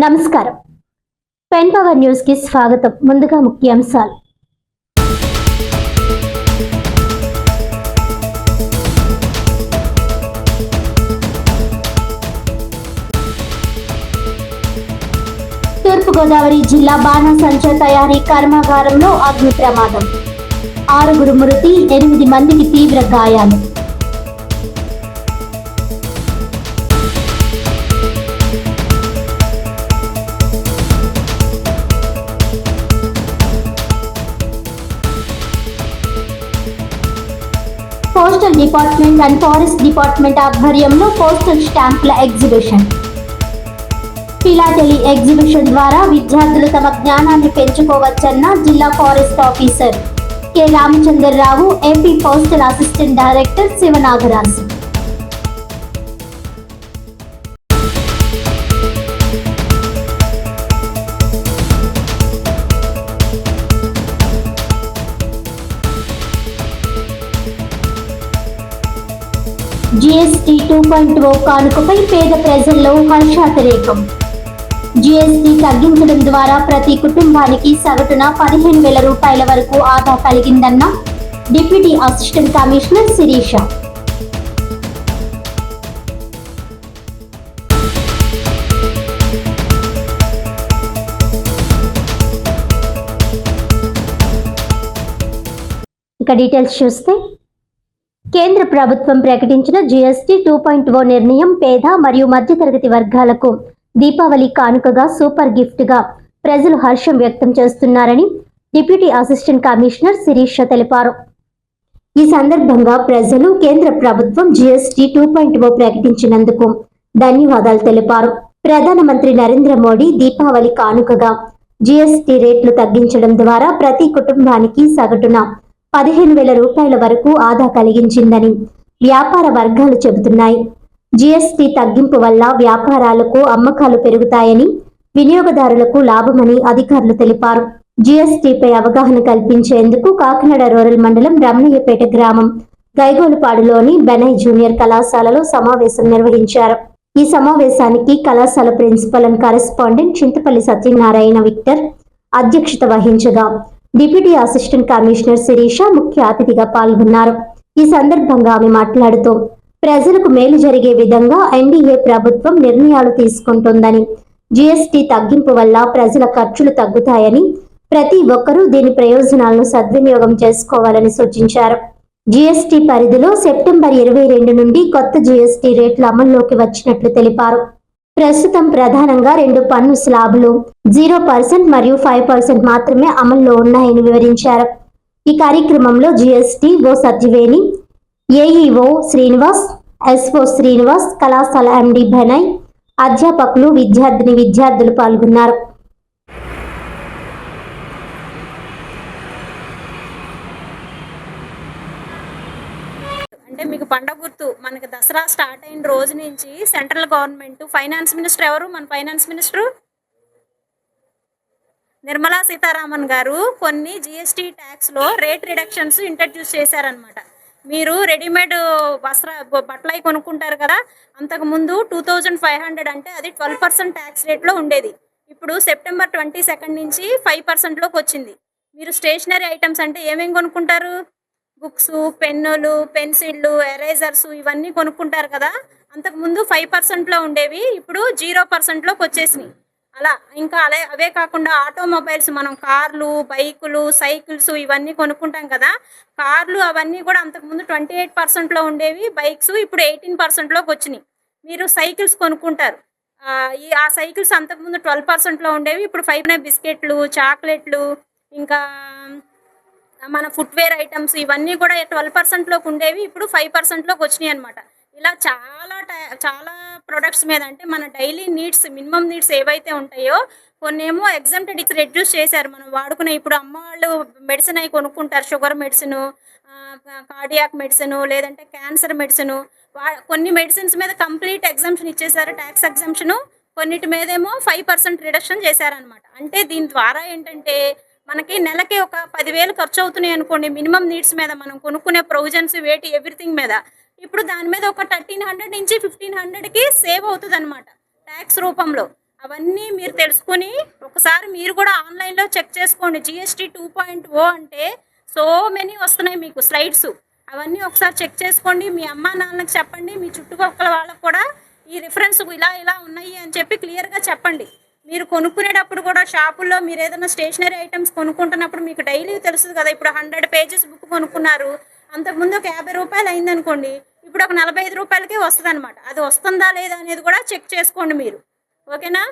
నమస్కారం. Pen power న్యూస్కి స్వాగతం. ముందుగా ముఖ్యాంశాలు. తూర్పుగోదావరి జిల్లా బాణసంచ తయారీ కర్మాగారంలో అగ్ని ప్రమాదం. ఆరుగురు మృతి ఎనిమిది మందికి తీవ్ర గాయాలు. Coastal department and forest department ఆధ్వర్యంలో కోస్టల్ స్టాంపుల ఎగ్జిబిషన్ ఫిలాటెలీ ఎగ్జిబిషన్ ద్వారా విద్యార్థులు తమ జ్ఞానాన్ని పెంచుకోవచ్చన్న జిల్లా forest officer K Ramachandra Rao AP postal assistant director Sivanagaraju GST two point O కానుకపై పేద ప్రజల్లో హర్షాతిరేకం. జిఎస్టి తగ్గించడం ద్వారా ప్రతి కుటుంబానికి సగటున పదిహేను వేల రూపాయల వరకు ఆదా కలిగిందన్న డిప్యూటీ అసిస్టెంట్ కమిషనర్ శిరీష. ఇక డీటెయిల్స్ చూస్తే కేంద్ర ప్రభుత్వం ప్రకటించిన జీఎస్టీ టూ పాయింట్ ఓ నిర్ణయం పేద మరియు మధ్యతరగతి వర్గాలకు దీపావళి కానుకగా సూపర్ గిఫ్ట్గా ప్రజలు హర్షం వ్యక్తం చేస్తున్నారని డిప్యూటీ అసిస్టెంట్ కమిషనర్ శిరీష తెలిపారు. ఈ సందర్భంగా ప్రజలు కేంద్ర ప్రభుత్వం జిఎస్టి టూ పాయింట్ ఓ ప్రకటించినందుకు ధన్యవాదాలు తెలిపారు. ప్రధానమంత్రి నరేంద్ర మోడీ దీపావళి కానుకగా జిఎస్టి రేట్లు తగ్గించడం ద్వారా ప్రతి కుటుంబానికి సగటున పదిహేను వేల రూపాయల వరకు ఆదా కలిగించిందని వ్యాపార వర్గాలు చెబుతున్నాయి. జీఎస్టీ తగ్గింపు వల్ల వ్యాపారాలకు అమ్మకాలు పెరుగుతాయని వినియోగదారులకు లాభమని అధికారులు తెలిపారు. జీఎస్టీపై అవగాహన కల్పించేందుకు కాకినాడ రూరల్ మండలం రమణయ్యపేట గ్రామం గైగోలుపాడులోని బెనై జూనియర్ కళాశాలలో సమావేశం నిర్వహించారు. ఈ సమావేశానికి కళాశాల principal and correspondent Chintapalli Satyanarayana Victor అధ్యక్షత వహించగా డిప్యూటీ అసిస్టెంట్ కమిషనర్ శిరీష ముఖ్య అతిథిగా పాల్గొన్నారు. ఈ సందర్భంగా ఆమె మాట్లాడుతూ ప్రజలకు మేలు జరిగే విధంగా ఎన్డీఏ ప్రభుత్వం నిర్ణయాలు తీసుకుంటుందని జీఎస్టీ తగ్గింపు వల్ల ప్రజల ఖర్చులు తగ్గుతాయని ప్రతి ఒక్కరూ దీని ప్రయోజనాలను సద్వినియోగం చేసుకోవాలని సూచించారు. జీఎస్టీ పరిధిలో సెప్టెంబర్ ఇరవై రెండు నుండి కొత్త జీఎస్టీ రేట్లు అమల్లోకి వచ్చినట్లు తెలిపారు. ప్రస్తుతం ప్రధానంగా రెండు పన్ను స్లాబులు జీరో పర్సెంట్ మరియు ఫైవ్ పర్సెంట్ మాత్రమే అమల్లో ఉన్నాయని వివరించారు. ఈ కార్యక్రమంలో GST O Satyaveni AEO Srinivas SO Srinivas కళాశాల ఎండి బెనయ్ అధ్యాపకులు విద్యార్థిని విద్యార్థులు పాల్గొన్నారు. అంటే మీకు పండగ గుర్తు మనకి దసరా స్టార్ట్ అయిన రోజు నుంచి సెంట్రల్ గవర్నమెంట్ ఫైనాన్స్ మినిస్టర్ ఎవరు? మన ఫైనాన్స్ మినిస్టర్? నిర్మలా సీతారామన్ గారు కొన్ని జిఎస్టీ ట్యాక్స్లో రేట్ రిడక్షన్స్ ఇంట్రడ్యూస్ చేశారనమాట మీరు రెడీమేడ్ వస్త్ర బట్టలై బట్టలు అవి కొనుక్కుంటారు కదా అంతకుముందు టూ థౌజండ్ ఫైవ్ హండ్రెడ్ అంటే అది ట్వెల్వ్ పర్సెంట్ ట్యాక్స్ రేట్లో ఉండేది. ఇప్పుడు సెప్టెంబర్ ట్వంటీ సెకండ్ నుంచి ఫైవ్ పర్సెంట్లోకి వచ్చింది. మీరు స్టేషనరీ ఐటమ్స్ అంటే ఏమేమి కొనుక్కుంటారు? బుక్స్ పెన్నులు పెన్సిళ్ళు ఎరేజర్స్ ఇవన్నీ కొనుక్కుంటారు కదా. అంతకుముందు ఫైవ్ పర్సెంట్లో ఉండేవి ఇప్పుడు జీరో పర్సెంట్లోకి వచ్చేసినాయి. అలా ఇంకా అలా అవే కాకుండా ఆటోమొబైల్స్ మనం కార్లు బైకులు సైకిల్స్ ఇవన్నీ కొనుక్కుంటాం కదా. కార్లు అవన్నీ కూడా అంతకుముందు ట్వంటీ ఎయిట్ పర్సెంట్లో ఉండేవి బైక్స్ ఇప్పుడు ఎయిటీన్ పర్సెంట్లోకి వచ్చినాయి. మీరు సైకిల్స్ కొనుక్కుంటారు. ఈ ఆ సైకిల్స్ అంతకుముందు ట్వెల్వ్ పర్సెంట్లో ఉండేవి ఇప్పుడు ఫైవ్ బిస్కెట్లు చాక్లెట్లు ఇంకా మన ఫుట్వేర్ ఐటమ్స్ ఇవన్నీ కూడా ట్వెల్వ్ పర్సెంట్లోకి ఉండేవి ఇప్పుడు ఫైవ్ పర్సెంట్లోకి వచ్చినాయి అనమాట ఇలా చాలా టై- చాలా ప్రొడక్ట్స్ మీద అంటే మన డైలీ నీడ్స్ మినిమం నీడ్స్ ఏవైతే ఉంటాయో కొన్ని ఏమో ఎగ్జామ్టెడ్ ఇట్స్ రెడ్యూస్ చేశారు. మనం వాడుకునే ఇప్పుడు అమ్మ వాళ్ళు మెడిసిన్ అవి కొనుక్కుంటారు షుగర్ మెడిసిన్ కార్డియాక్ మెడిసిన్ లేదంటే క్యాన్సర్ మెడిసిన్ వా కొన్ని మెడిసిన్స్ మీద కంప్లీట్ ఎగ్జామ్షన్ ఇచ్చేసారు ట్యాక్స్ ఎగ్జామ్షను కొన్నిటి మీదేమో ఫైవ్ పర్సెంట్ రిడక్షన్ చేశారనమాట అంటే దీని ద్వారా ఏంటంటే మనకి నెలకి ఒక పదివేలు ఖర్చు అవుతున్నాయి అనుకోండి మినిమం నీడ్స్ మీద మనం కొనుక్కునే ప్రొవిజన్స్ వేటి ఎవ్రీథింగ్ మీద. ఇప్పుడు దాని మీద ఒక థర్టీన్ హండ్రెడ్ నుంచి ఫిఫ్టీన్ హండ్రెడ్కి సేవ్ అవుతుంది అనమాట ట్యాక్స్ రూపంలో. అవన్నీ మీరు తెలుసుకుని ఒకసారి మీరు కూడా ఆన్లైన్లో చెక్ చేసుకోండి. జిఎస్టీ టూ పాయింట్ ఓ అంటే సో మెనీ వస్తున్నాయి మీకు స్లైడ్స్. అవన్నీ ఒకసారి చెక్ చేసుకోండి. మీ అమ్మా నాన్నకి చెప్పండి. మీ చుట్టుపక్కల వాళ్ళకు కూడా ఈ రిఫరెన్స్ ఇలా ఇలా ఉన్నాయి అని చెప్పి క్లియర్గా చెప్పండి. మీరు కొనుక్కునేటప్పుడు కూడా షాపుల్లో మీరు ఏదైనా స్టేషనరీ ఐటమ్స్ కొనుక్కుంటున్నప్పుడు మీకు డైలీ తెలుస్తుంది కదా ఇప్పుడు హండ్రెడ్ పేజెస్ బుక్ కొనుక్కున్నారు అంతకుముందు ఒక యాభై రూపాయలు అయిందనుకోండి ఇప్పుడు ఒక నలభై ఐదు రూపాయలకే వస్తుంది అనమాట అది వస్తుందా లేదా అనేది కూడా చెక్ చేసుకోండి మీరు. ఓకేనా?